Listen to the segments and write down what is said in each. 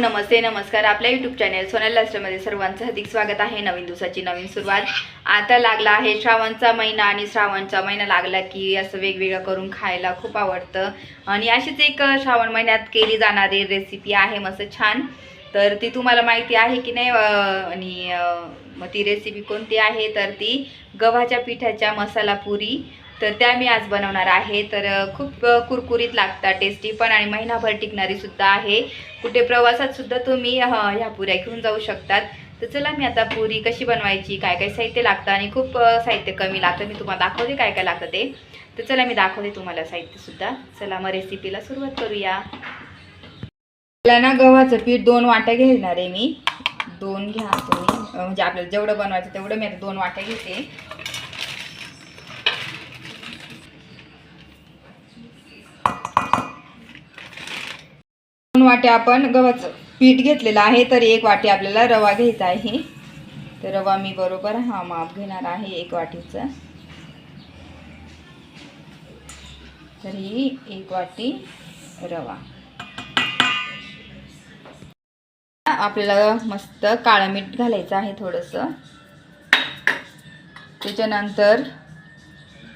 नमस्ते नमस्कार. आपल्या YouTube channel Sonal लास्टमध्ये सर्वांचं हार्दिक स्वागत आहे. नवीन दिवसाची नवीन सुरुवात. आता लागला आहे श्रावणचा महिना आणि श्रावणचा महिना लागला की असं वेगवेगळं करून खायला खूप आवडतं. आणि अशीच एक श्रावण महिन्यात केली जाणारी रेसिपी आहे. मस्त छान. तर ती तुम्हाला माहिती आहे की नाही? आणि मग ती रेसिपी कोणती आहे? तर ती गव्हाच्या पिठाच्या मसाला पुरी. तर त्या मी आज बनवणार आहे. तर खूप कुरकुरीत लागतात टेस्टी पण आणि महिनाभर टिकणारीसुद्धा आहे. कुठे प्रवासात सुद्धा तुम्ही ह्या पुऱ्या घेऊन जाऊ शकतात. तर चला मी आता पुरी कशी बनवायची काय काय साहित्य लागतं आणि खूप साहित्य कमी लागतं. मी तुम्हाला दाखवते काय काय लागतं ते. तर चला मी दाखवते तुम्हाला साहित्यसुद्धा चला मग रेसिपीला सुरुवात करूया. मला ना गव्हाचं पीठ दोन वाट्या घेणार आहे मी. दोन घ्या तुम्ही. म्हणजे आपल्याला जेवढं बनवायचं तेवढं मी आता दोन वाट्या घेते. दोन वाट्या आपण गव्हाचं पीठ घेतलेलं आहे तर एक वाटी आपल्याला रवा घ्यायचा आहे. तर रवा मी बरोबर हा माप घेणार आहे एक वाटीचा. तर ही एक वाटी रवा. आपल्याला मस्त काळं मीठ घालायचं आहे थोडंसं. त्याच्यानंतर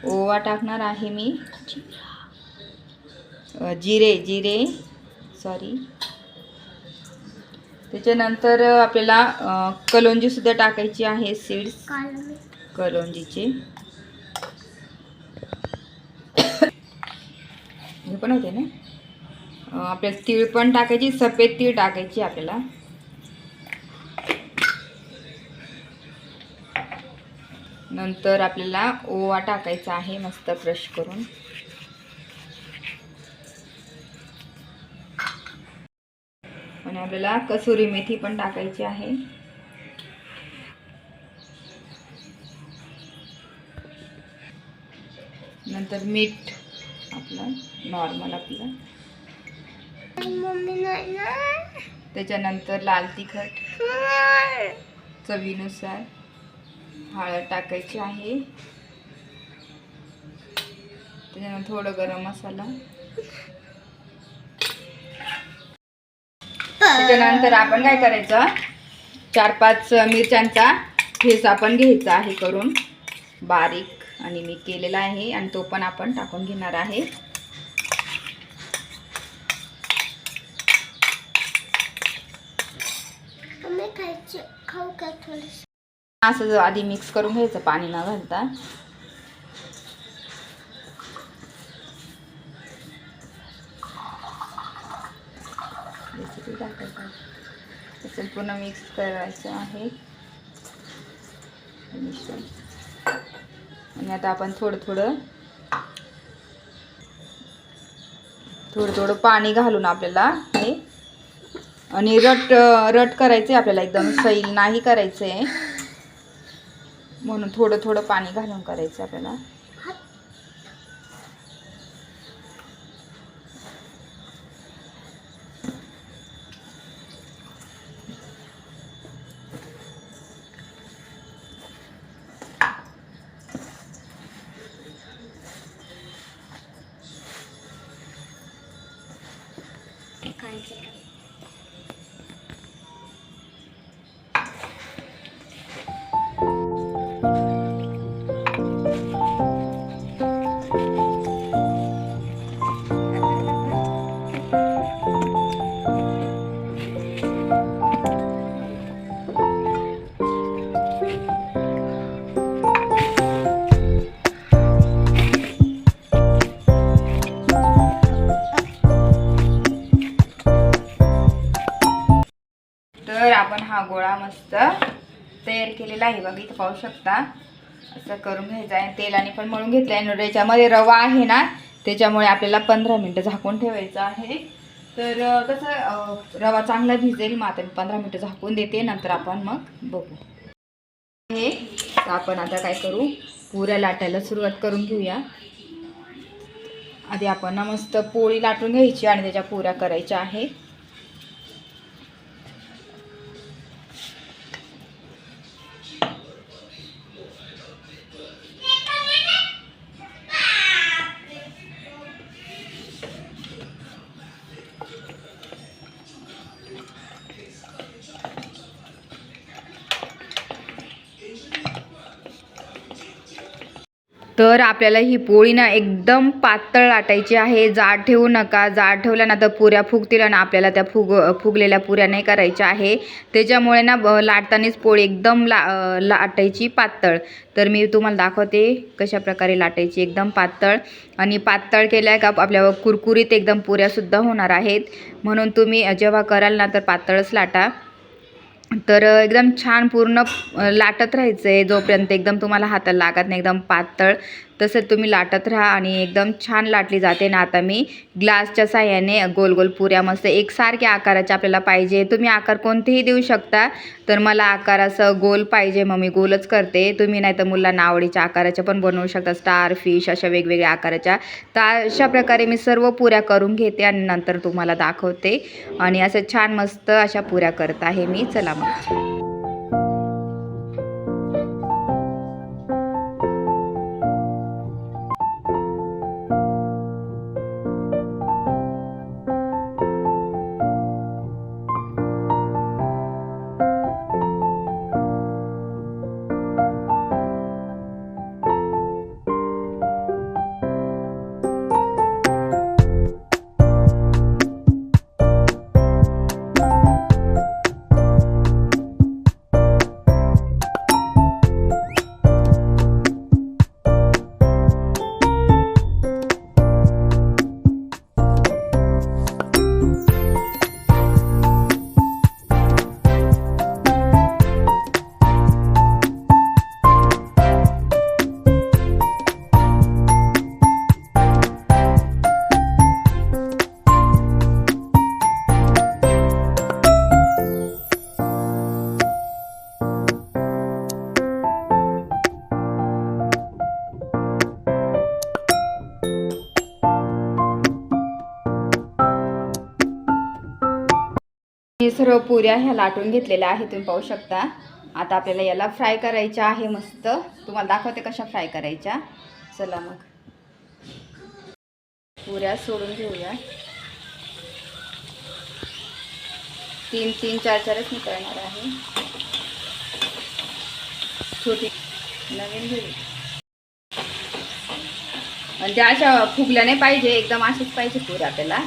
ओवा टाकणार आहे मी. जिरे जिरे. सॉरी. त्याच्यानंतर आपल्याला कलोंजीसुद्धा टाकायची आहे सीड्स. कलोंजीचे. हे पण होते ना? आपल्याला तीळ पण टाकायची सफेद तीळ टाकायची आपल्याला. नंतर आपल्याला ओवा टाकायचा आहे मस्त फ्रश करून. आपल्याला कसुरी मेथी पण टाकायची आहे. नंतर मीठ आपलं नॉर्मल आपलं. त्याच्यानंतर लाल तिखट. चवीनुसार हळद टाकायची आहे. त्याच्यानंतर थोडं गरम मसाला. त्याच्यानंतर आपण काय करायचं? चार पाच मिरच्यांचा ठेस आपण घ्यायचा आहे करून. बारीक आणि मी केलेला आहे आणि तो पण आपण टाकून घेणार आहे. असं जो आधी मिक्स करून घ्यायचं पाणी न घालता. त्याच्यात पूर्ण मिक्स करायचं आहे. मिश्रण आणि आता आपण थोडं थोडं थोडं थोडं पाणी घालून आपल्याला हे आणि रट रट करायचं आहे आपल्याला एकदम. सैल नाही करायचं आहे म्हणून थोडं थोडं पाणी घालून करायचं आपल्याला. गोळा मस्त तयार केलेला आहे बघा इथं पाहू शकता. असं करून घ्यायचं आहे. तेलाने पण मळून घेतलं आहे आणि याच्यामध्ये रवा आहे ना त्याच्यामुळे आपल्याला पंधरा मिनटं झाकून ठेवायचं आहे. तर कसं रवा चांगला भिजेल मग आता मी पंधरा मिनटं झाकून देते. नंतर आपण मग बघू. हे तर आपण आता काय करू? पुऱ्या लाटायला सुरुवात करून घेऊया. आधी आपण ना मस्त पोळी लाटून घ्यायची आणि त्याच्या पुऱ्या करायच्या आहेत तर आपल्याला ही पोळी ना एकदम पातळ लाटायची आहे. जाड ठेवू नका. जाड ठेवल्या ना तर पुऱ्या फुगतील आणि आपल्याला त्या फुग फुगलेल्या पुऱ्या नाही करायच्या आहे. त्याच्यामुळे ना लाटतानाच पोळी एकदम ला लाटायची पातळ. तर मी तुम्हाला दाखवते कशा प्रकारे लाटायची एकदम पातळ. आणि पातळ केल्या का आपल्या कुरकुरीत एकदम पुऱ्यासुद्धा होणार आहेत. म्हणून तुम्ही जेव्हा कराल ना तर पातळच लाटा. तर एकदम छान पूर्ण लाटत राहायचं आहे जोपर्यंत एकदम तुम्हाला हाताला लागत नाही एकदम पातळ. तसं तुम्ही लाटत राहा आणि एकदम छान लाटली जाते. ना आता मी ग्लासच्या साह्याने गोल गोल पुऱ्या मस्त एकसारख्या आकाराच्या आपल्याला पाहिजे. तुम्ही आकार कोणतेही देऊ शकता तर मला आकार असं गोल पाहिजे. मग मी गोलच करते. तुम्ही नाही तर मुलांना आवडीच्या आकाराच्या पण बनवू शकता. स्टार फिश अशा वेगवेगळ्या आकाराच्या. तर अशा प्रकारे मी सर्व पुऱ्या करून घेते आणि नंतर तुम्हाला दाखवते. आणि असं छान मस्त अशा पुऱ्या करत आहे मी. चला मग. मी सर्व पुऱ्या ह्या लाटून घेतलेल्या आहे तुम्ही पाहू शकता. आता आपल्याला याला फ्राय करायच्या आहे मस्त. तुम्हाला दाखवते कशा फ्राय करायच्या. चला मग. पुऱ्या सोडून घेऊया. तीन तीन चार चारच मी करणार आहे. छोटी नवीन घेऊ आणि त्या अशा फुगल्या नाही पाहिजे एकदम अशीच पाहिजे पुऱ्या आपल्याला.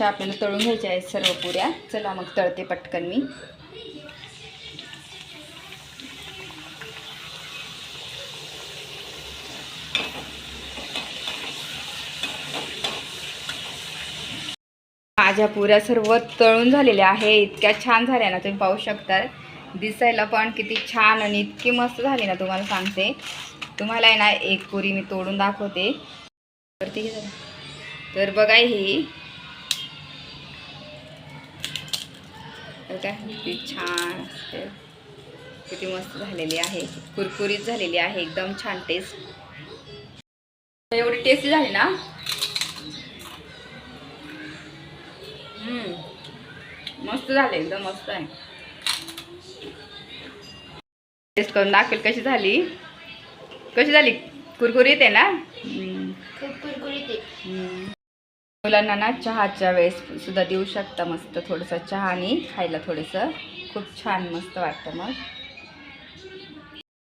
अशा आपल्याला तळून घ्यायच्या आहेत सर्व पुऱ्या. चला मग तळते पटकन मी. माझ्या पुऱ्या सर्व तळून झालेल्या आहे इतक्या छान झाल्या ना तुम्ही पाहू शकता दिसायला पण किती छान आणि इतकी मस्त झाली ना तुम्हाला सांगते. तुम्हाला आहे ना एक पुरी मी तोडून दाखवते. तर बघा ही. तर काय किती छान असते. किती मस्त झालेली आहे कुरकुरीत झालेली आहे एकदम छान टेस्ट एवढी टेस्टी झाली ना. मस्त झाले एकदम मस्त आहे टेस्ट करून दाखवेल कशी झाली कशी झाली कुरकुरीत आहे ना. खूप कुरकुरीत आहे. मुलांना ना चहाच्या वेळेस सुद्धा देऊ शकता मस्त थोडंसं चहा आणि खायला थोडंसं. खूप छान मस्त वाटतं मग.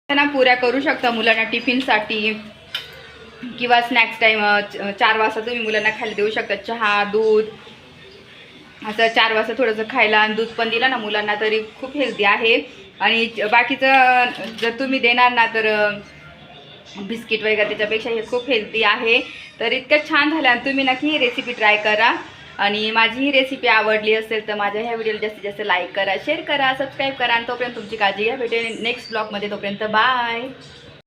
त्यांना पुऱ्या करू शकता मुलांना टिफिनसाठी. किंवा स्नॅक्स टाईम चार वाजता तुम्ही मुलांना खायला देऊ शकता. चहा दूध असं चार वाजता थोडंसं खायला आणि दूध पण दिलं ना मुलांना तरी खूप हेल्दी आहे. आणि बाकीचं जर तुम्ही देणार ना तर बिस्किट वगैरे त्याच्यापेक्षा हे खूप हेल्दी आहे. तर इतक्या छान झाल्या आणि तुम्ही नक्की ही रेसिपी ट्राय करा. आणि माझी ही रेसिपी आवडली असेल तर माझ्या ह्या व्हिडिओला जास्तीत जास्त लाईक करा शेअर करा सबस्क्राईब करा. आणि तोपर्यंत तुमची काळजी घ्या. भेटेल नेक्स्ट ब्लॉगमध्ये तोपर्यंत बाय